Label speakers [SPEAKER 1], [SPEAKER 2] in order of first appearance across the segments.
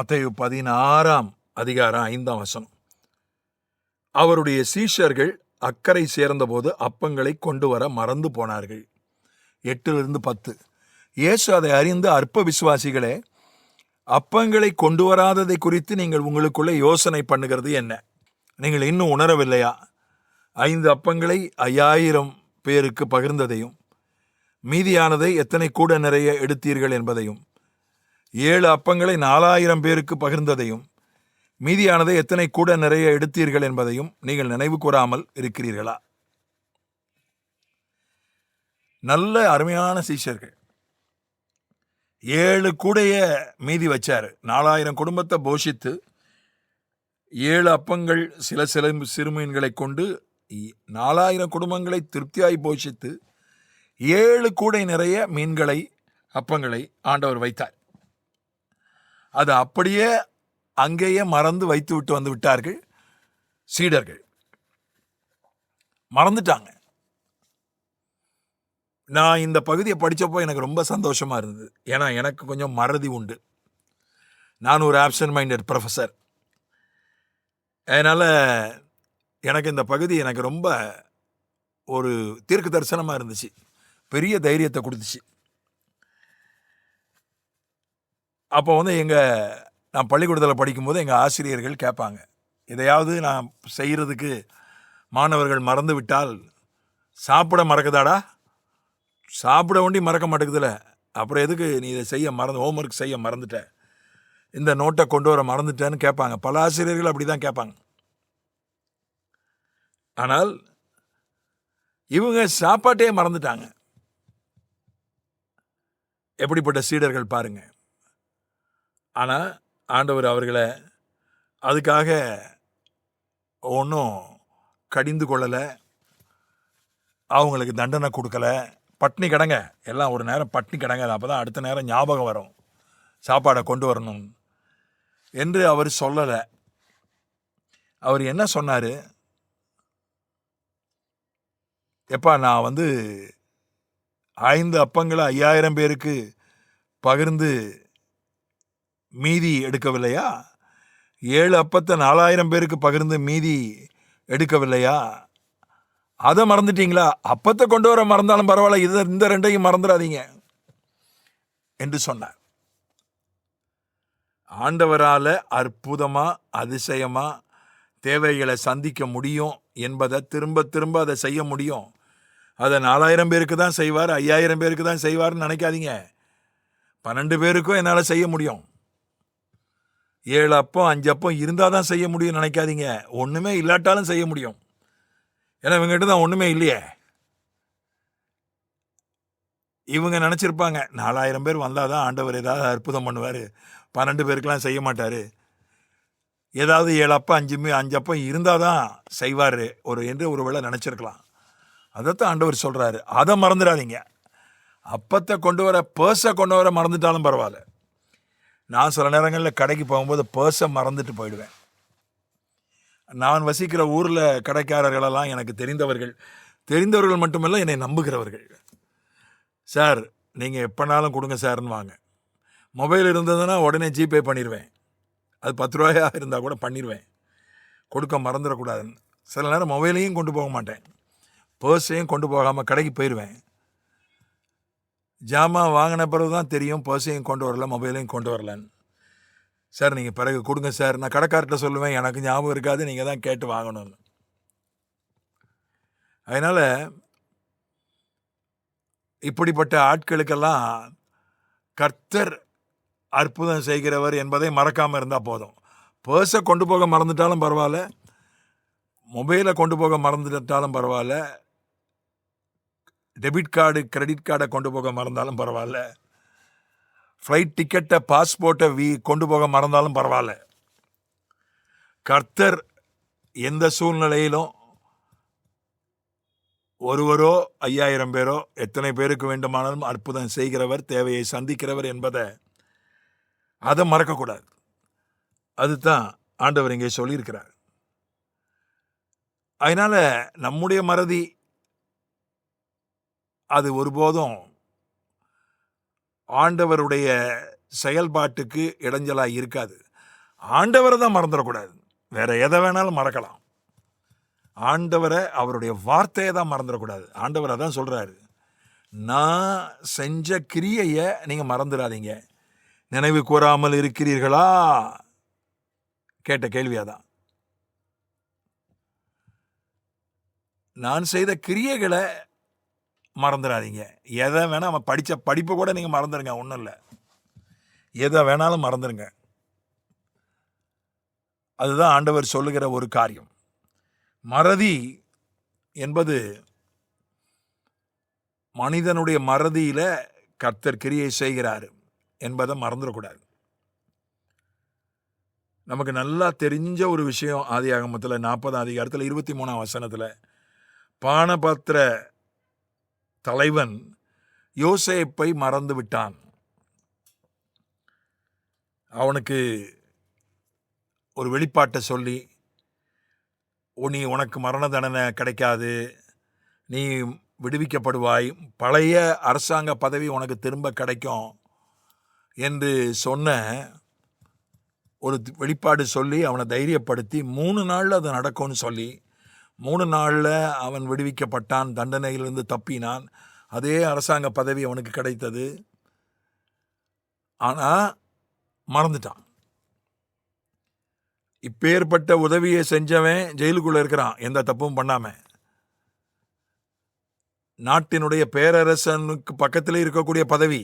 [SPEAKER 1] மத்தையு பதினாறாம் அதிகாரம் ஐந்தாம் வசனம். அவருடைய சீஷர்கள் அக்கறை சேர்ந்தபோது அப்பங்களை கொண்டு வர மறந்து போனார்கள். எட்டிலிருந்து பத்து. இயேசு அதை அறிந்து அற்ப விசுவாசிகளே அப்பங்களை கொண்டு வராததை குறித்து நீங்கள் உங்களுக்குள்ளே யோசனை பண்ணுகிறது என்ன? நீங்கள் இன்னும் உணரவில்லையா? ஐந்து அப்பங்களை ஐயாயிரம் பேருக்கு பகிர்ந்ததையும் மீதியானதை எத்தனை கூட நிறைய எடுத்தீர்கள் என்பதையும். ஏழு அப்பங்களை நாலாயிரம் பேருக்கு பகிர்ந்ததையும் மீதியானதை எத்தனை கூட நிறைய எடுத்தீர்கள் என்பதையும் நீங்கள் நினைவு கூறாமல் இருக்கிறீர்களா? நல்ல அருமையான சீஷர்கள். ஏழு கூடைய மீதி வச்சார். நாலாயிரம் குடும்பத்தை போஷித்து ஏழு அப்பங்கள் சில சில சிறுமீன்களை கொண்டு நாலாயிரம் குடும்பங்களை திருப்தியாய் போஷித்து ஏழு கூடை நிறைய மீன்களை அப்பங்களை ஆண்டவர் வைத்தார். அது அப்படியே அங்கேயே மறந்து வைத்து விட்டு வந்து விட்டார்கள் சீடர்கள். மறந்துட்டாங்க. நான் இந்த பகுதியை படித்தப்போ எனக்கு ரொம்ப சந்தோஷமாக இருந்தது. ஏன்னா எனக்கு கொஞ்சம் மறதி உண்டு. நான் ஒரு ஆப்ஷன் மைண்டட் ப்ரொஃபஸர் அதனால் எனக்கு இந்த பகுதி எனக்கு ரொம்ப ஒரு தீர்க்க தரிசனமாக இருந்துச்சு. பெரிய தைரியத்தை கொடுத்துச்சு. அப்போ வந்து எங்கள் நான் பள்ளிக்கூடத்தில் படிக்கும்போது எங்கள் ஆசிரியர்கள் கேட்பாங்க. இதையாவது நான் செய்கிறதுக்கு மாணவர்கள் மறந்து விட்டால் சாப்பிட மறக்குதாடா? சாப்பிட வேண்டி மறக்க மாட்டேங்குதுல. அப்புறம் எதுக்கு நீ இதை செய்ய மறந்து ஹோம்ஒர்க் செய்ய மறந்துட்ட? இந்த நோட்டை கொண்டு வர மறந்துட்டேன்னு கேட்பாங்க. பல ஆசிரியர்கள் அப்படி தான் கேட்பாங்க. ஆனால் இவங்க சாப்பாட்டையே மறந்துட்டாங்க. எப்படிப்பட்ட சீடர்கள் பாருங்கள் ஆனால் ஆண்டவர் அவர்களை அதுக்காக ஒன்றும் கடிந்து கொள்ளலை. அவங்களுக்கு தண்டனை கொடுக்கல. பட்னி கிடங்க. எல்லாம் ஒரு நேரம் பட்னி கிடங்க. அப்போ தான் அடுத்த நேரம் ஞாபகம் வரும். சாப்பாடை கொண்டு வரணும் என்று அவர் சொல்லலை. அவர் என்ன சொன்னார்? எப்பா நான் வந்து ஐந்து அப்பங்களை ஐயாயிரம் பேருக்கு பகிர்ந்து மீதி எடுக்கவில்லையா? ஏழு அப்பத்தை நாலாயிரம் பேருக்கு பகிர்ந்து மீதி எடுக்கவில்லையா? அதை மறந்துட்டீங்களா? அப்பத்தை கொண்டு வர மறந்தாலும் பரவாயில்ல இது இந்த ரெண்டையும் மறந்துடாதீங்க என்று சொன்னார். ஆண்டவரால் அற்புதமாக அதிசயமாக தேவைகளை சந்திக்க முடியும் என்பதை திரும்ப திரும்ப அதை செய்ய முடியும். அதை நாலாயிரம் பேருக்கு தான் செய்வார் ஐயாயிரம் பேருக்கு தான் செய்வார்னு நினைக்காதீங்க. பன்னெண்டு பேருக்கும் என்னால் செய்ய முடியும். ஏழு அப்பம் அஞ்சு அப்பம் இருந்தால் தான் செய்ய முடியும் நினைக்காதீங்க. ஒன்றுமே இல்லாட்டாலும் செய்ய முடியும். ஏன்னா இவங்ககிட்ட தான் ஒன்றுமே இல்லையே. இவங்க நினச்சிருப்பாங்க நாலாயிரம் பேர் வந்தால் தான் ஆண்டவர் ஏதாவது அற்புதம் பண்ணுவார். பன்னெண்டு பேருக்கெல்லாம் செய்ய மாட்டார். ஏதாவது ஏழு அப்பம் அஞ்சு அஞ்சு அப்பம் இருந்தால் தான் செய்வார். ஒரு என்று ஒரு வேளை நினச்சிருக்கலாம். அதைத்தான் ஆண்டவர் சொல்கிறாரு அதை மறந்துடாதீங்க. அப்பத்தை கொண்டு வர பர்ஸை கொண்டு வர மறந்துட்டாலும் பரவாயில்ல. நான் சில நேரங்களில் கடைக்கு போகும்போது பர்ஸை மறந்துட்டு போயிடுவேன். நான் வசிக்கிற ஊரில் கடைக்காரர்களெல்லாம் எனக்கு தெரிந்தவர்கள். தெரிந்தவர்கள் மட்டுமல்ல என்னை நம்புகிறவர்கள். சார் நீங்கள் எப்போனாலும் கொடுங்க சார்னு வாங்க. மொபைல் இருந்ததுன்னா உடனே ஜிபே பண்ணிடுவேன் அது பத்து ரூபாயாக இருந்தால் கூட பண்ணிடுவேன் கொடுக்க மறந்துடக்கூடாதுன்னு. சில நேரம் மொபைலையும் கொண்டு போக மாட்டேன். பர்ஸையும் கொண்டு போகாமல் கடைக்கு போயிடுவேன் ஜாமான் வாங்கின பிறகு தான் தெரியும் பர்ஸையும் கொண்டு வரல மொபைலையும் கொண்டு வரலன்னு. சார் நீங்கள் பிறகு கொடுங்க சார். நான் கடைக்கார்ட்ட சொல்லுவேன் எனக்கு ஞாபகம் இருக்காது நீங்கள் தான் கேட்டு வாங்கணும்னு. அதனால் இப்படிப்பட்ட ஆட்களுக்கெல்லாம் கர்த்தர் அற்புதம் செய்கிறவர் என்பதை மறக்காமல் இருந்தால் போதும். பர்ஸை கொண்டு போக மறந்துட்டாலும் பரவாயில்ல மொபைலை கொண்டு போக மறந்துட்டாலும் பரவாயில்ல டெபிட் கார்டு கிரெடிட் கார்டை கொண்டு போக மறந்தாலும் பரவாயில்ல. ஃப்ளைட் டிக்கெட்டை பாஸ்போர்ட்டை வீ கொண்டு போக மறந்தாலும் பரவாயில்ல. கர்த்தர் எந்த சூழ்நிலையிலும் ஒருவரோ ஐயாயிரம் பேரோ எத்தனை பேருக்கு வேண்டுமானாலும் அற்புதம் செய்கிறவர் தேவையை சந்திக்கிறவர் என்பதை அதை மறக்கக்கூடாது. அதுதான் ஆண்டவர் இங்கே சொல்லியிருக்கிறார். அதனால் நம்முடைய மறதி அது ஒருபோதும் ஆண்டவருடைய செயல்பாட்டுக்கு இடைஞ்சலாக இருக்காது. ஆண்டவரை தான் மறந்துடக்கூடாது. வேற எதை வேணாலும் மறக்கலாம். ஆண்டவரை அவருடைய வார்த்தையை தான் மறந்துடக்கூடாது. ஆண்டவர் அதான் சொல்கிறாரு நான் செஞ்ச கிரியையை நீங்கள் மறந்துடாதீங்க. நினைவு கூறாமல் இருக்கிறீர்களா? கேட்ட கேள்வி அதான். நான் செய்த கிரியைகளை மறந்துடாதீங்க எதை வேணால் அவன் படித்த படிப்பை கூட நீங்கள் மறந்துடுங்க ஒன்றும் இல்லை. எதை வேணாலும் மறந்துடுங்க அதுதான் ஆண்டவர் சொல்லுகிற ஒரு காரியம். மறதி என்பது மனிதனுடைய மறதியில் கர்த்தர் கிரியை செய்கிறார் என்பதை மறந்துடக்கூடாது. நமக்கு நல்லா தெரிஞ்ச ஒரு விஷயம் ஆதி ஆகமத்தில் நாற்பதாம் அதிகாரத்தில் இருபத்தி மூணாம் வசனத்தில் பானபாத்திர தலைவன் யோசேப்பை மறந்து விட்டான் அவனுக்கு ஒரு வெளிப்பாட்டை சொல்லி "ஓ, நீ உனக்கு மரண தண்டனை கிடைக்காது. நீ விடுவிக்கப்படுவாய். பழைய அரசாங்க பதவி உனக்கு திரும்ப கிடைக்கும். என்று சொன்ன ஒரு வெளிப்பாடு சொல்லி அவனை தைரியப்படுத்தி மூணு நாளில் அது நடக்கும்னு சொல்லி மூணு நாளில் அவன் விடுவிக்கப்பட்டான் தண்டனையிலிருந்து தப்பினான். அதே அரசாங்க பதவி அவனுக்கு கிடைத்தது. ஆனால் மறந்துட்டான். இப்பேற்பட்ட உதவியை செஞ்சவன் ஜெயிலுக்குள்ளே இருக்கிறான் எந்த தப்பும் பண்ணாமல் நாட்டினுடைய பேரரசனுக்கு பக்கத்தில் இருக்கக்கூடிய பதவி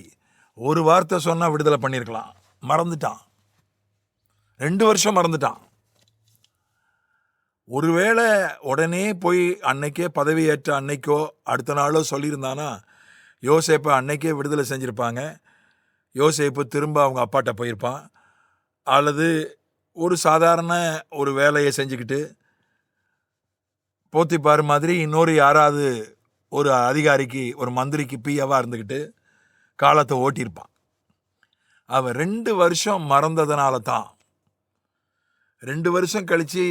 [SPEAKER 1] ஒரு வார்த்தை சொன்னால் விடுதலை பண்ணியிருக்கலாம். மறந்துட்டான். ரெண்டு வருஷம் மறந்துட்டான். ஒருவேளை உடனே போய் அன்னைக்கே பதவியேற்ற அன்னைக்கோ அடுத்த நாளோ சொல்லியிருந்தானா யோசேப்பை அன்னைக்கே விடுதலை செஞ்சுருப்பாங்க யோசேப்பு திரும்ப அவங்க அப்பாட்ட போயிருப்பான் அல்லது ஒரு சாதாரண ஒரு வேலையை செஞ்சுக்கிட்டு போத்திப்பார் மாதிரி இன்னொரு யாராவது ஒரு அதிகாரிக்கு ஒரு மந்திரிக்கு பிஏவாக இருந்துக்கிட்டு காலத்தை ஓட்டியிருப்பான். அவன் ரெண்டு வருஷம் மறந்ததுனால தான் ரெண்டு வருஷம் கழித்து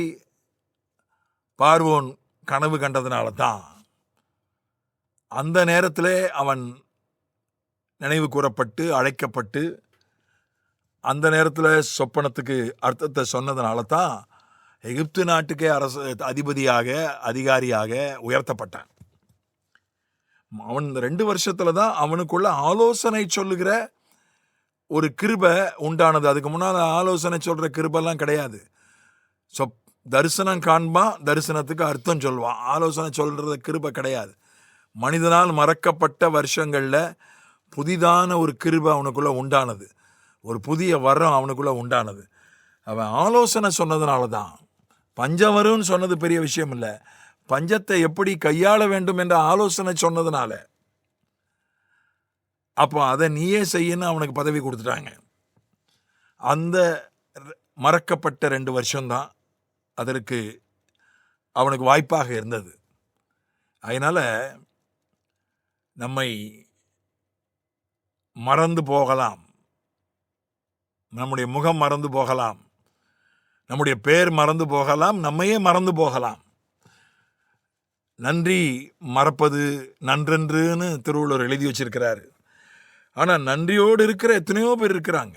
[SPEAKER 1] பார்வோன் கனவு கண்டதுனால தான் அந்த நேரத்தில் அவன் நினைவு கூறப்பட்டு அழைக்கப்பட்டு அந்த நேரத்தில் சொப்பனத்துக்கு அர்த்தத்தை சொன்னதுனால தான் எகிப்து நாட்டுக்கே அரசு அதிபதியாக அதிகாரியாக உயர்த்தப்பட்டான். அவன் இந்த ரெண்டு வருஷத்தில் தான் அவனுக்குள்ள ஆலோசனை சொல்லுகிற ஒரு கிருபை உண்டானது. அதுக்கு முன்னால் ஆலோசனை சொல்கிற கிருபெல்லாம் கிடையாது. சொப் தரிசனம் காண்பான் தரிசனத்துக்கு அர்த்தம் சொல்வான் ஆலோசனை சொல்றது கிருபை கிடையாது. மனிதனால் மறக்கப்பட்ட வருஷங்களில் புதிதான ஒரு கிருபை அவனுக்குள்ளே உண்டானது. ஒரு புதிய வரம் அவனுக்குள்ளே உண்டானது. அவன் ஆலோசனை சொன்னதுனால தான் பஞ்சம் வரும்னு சொன்னது பெரிய விஷயம் இல்லை. பஞ்சத்தை எப்படி கையாள வேண்டும் என்ற ஆலோசனை சொன்னதுனால. அப்போ அதை நீயே செய்யன்னு அவனுக்கு பதவி கொடுத்துட்டாங்க. அந்த மறக்கப்பட்ட ரெண்டு வருஷம்தான். அதற்கு அவனுக்கு வாய்ப்பாக இருந்தது. அதனால் நம்மை மறந்து போகலாம். நம்முடைய முகம் மறந்து போகலாம். நம்முடைய பேர் மறந்து போகலாம். நம்மையே மறந்து போகலாம். நன்றி மறப்பது நன்றென்றுன்னு திருவள்ளுவர் எழுதி வச்சிருக்கிறாரு. ஆனால் நன்றியோடு இருக்கிற எத்தனையோ பேர் இருக்கிறாங்க.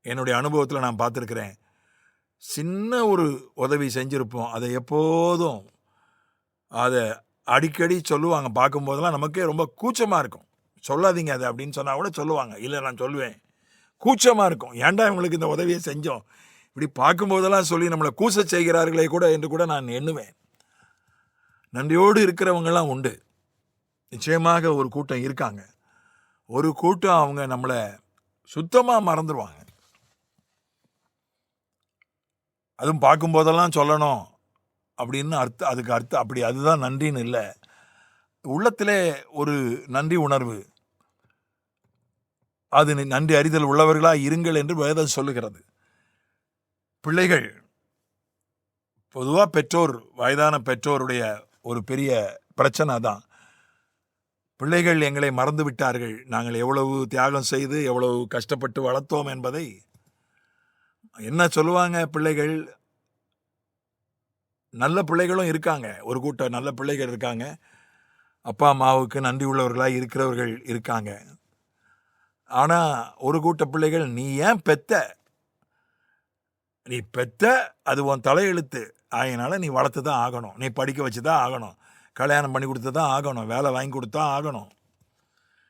[SPEAKER 1] என்னுடைய அனுபவத்தில் நான் பார்த்துருக்கிறேன். சின்ன ஒரு உதவி செஞ்சுருப்போம். அதை எப்போதும் அதை அடிக்கடி சொல்லுவாங்க. பார்க்கும்போதெல்லாம் நமக்கே ரொம்ப கூச்சமாக இருக்கும். சொல்லாதீங்க அதை அப்படின்னு சொன்னால் கூட சொல்லுவாங்க. இல்லை நான் சொல்லுவேன். கூச்சமாக இருக்கும். ஏன்டா இவங்களுக்கு இந்த உதவியை செஞ்சோம்? இப்படி பார்க்கும்போதெல்லாம் சொல்லி நம்மளை கூச செய்கிறார்களே கூட என்று கூட நான் எண்ணுவேன். நன்றியோடு இருக்கிறவங்கெல்லாம் உண்டு. நிச்சயமாக ஒரு கூட்டம் இருக்காங்க. ஒரு கூட்டம் அவங்க நம்மளை சுத்தமாக மறந்துடுவாங்க அதுவும் பார்க்கும்போதெல்லாம் சொல்லணும் அப்படின்னு அர்த்தம் அதுக்கு அர்த்தம் அப்படி அதுதான் நன்றின்னு இல்லை. உள்ளத்திலே ஒரு நன்றி உணர்வு. அது நன்றி அறிதல் உள்ளவர்களாக இருங்கள் என்று வேதம் சொல்லுகிறது. பிள்ளைகள் பொதுவாக பெற்றோர் வயதான பெற்றோருடைய ஒரு பெரிய பிரச்சனை தான் பிள்ளைகள் எங்களை மறந்து விட்டார்கள். நாங்கள் எவ்வளவு தியாகம் செய்து எவ்வளவு கஷ்டப்பட்டு வளர்த்தோம் என்பதை என்ன சொல்லுவாங்க பிள்ளைகள்? நல்ல பிள்ளைகளும் இருக்காங்க. ஒரு கூட்டம் நல்ல பிள்ளைகள் இருக்காங்க. அப்பா அம்மாவுக்கு நன்றி உள்ளவர்களாக இருக்கிறவர்கள் இருக்காங்க. ஆனால் ஒரு கூட்ட பிள்ளைகள் நீ ஏன் பெத்த? நீ பெத்த அது உன் தலையெழுத்து. அதனால நீ வளர்த்து தான் ஆகணும். நீ படிக்க வச்சு தான் ஆகணும். கல்யாணம் பண்ணி கொடுத்து தான் ஆகணும். வேலை வாங்கி கொடுத்தா ஆகணும்.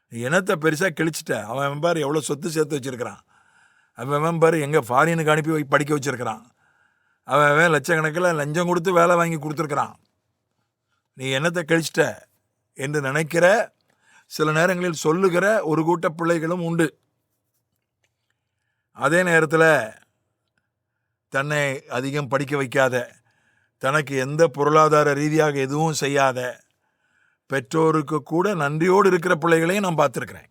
[SPEAKER 1] நீ என்னத்தை பெருசாக கிழிச்சிட்ட? அவன் பாரு எவ்வளோ சொத்து சேர்த்து வச்சிருக்கிறான். அவன் பாரு எங்கே ஃபாரினுக்கு அனுப்பி வை- படிக்க வச்சிருக்கிறான். அவன் அவன் லட்சக்கணக்கில் லஞ்சம் கொடுத்து வேலை வாங்கி கொடுத்துருக்குறான். நீ என்னத்தை கழிச்சிட்ட என்று நினைக்கிற சில நேரங்களில் சொல்லுகிற ஒரு கூட்ட பிள்ளைகளும் உண்டு. அதே நேரத்தில் தன்னை அதிகம் படிக்க வைக்காத தனக்கு எந்த பொருளாதார ரீதியாக எதுவும் செய்யாத பெற்றோருக்கு கூட நன்றியோடு இருக்கிற பிள்ளைகளையும் நான் பார்த்துருக்குறேன்.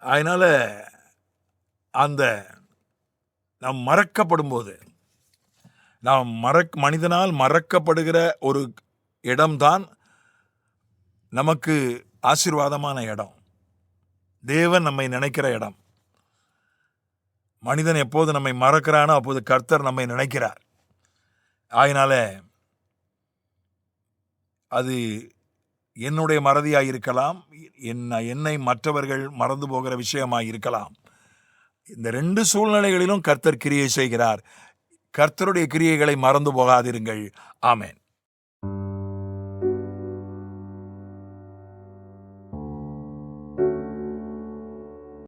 [SPEAKER 1] அதனால் அந்த நாம் மறக்கப்படும் போது நாம் மறக் மனிதனால் மறக்கப்படுகிற ஒரு இடம்தான் நமக்கு ஆசீர்வாதமான இடம். தேவன் நம்மை நினைக்கிற இடம். மனிதன் எப்போது நம்மை மறக்கிறானோ அப்போது கர்த்தர் நம்மை நினைக்கிறார். ஆயினால அது என்னுடைய மறதியாக இருக்கலாம் என்ன என்னை மற்றவர்கள் மறந்து போகிற விஷயமாக இருக்கலாம் இந்த ரெண்டு சூழ்நிலைகளிலும் கர்த்தர் கிரியை செய்கிறார். கர்த்தருடைய கிரியைகளை மறந்து போகாதிருங்கள். ஆமேன்.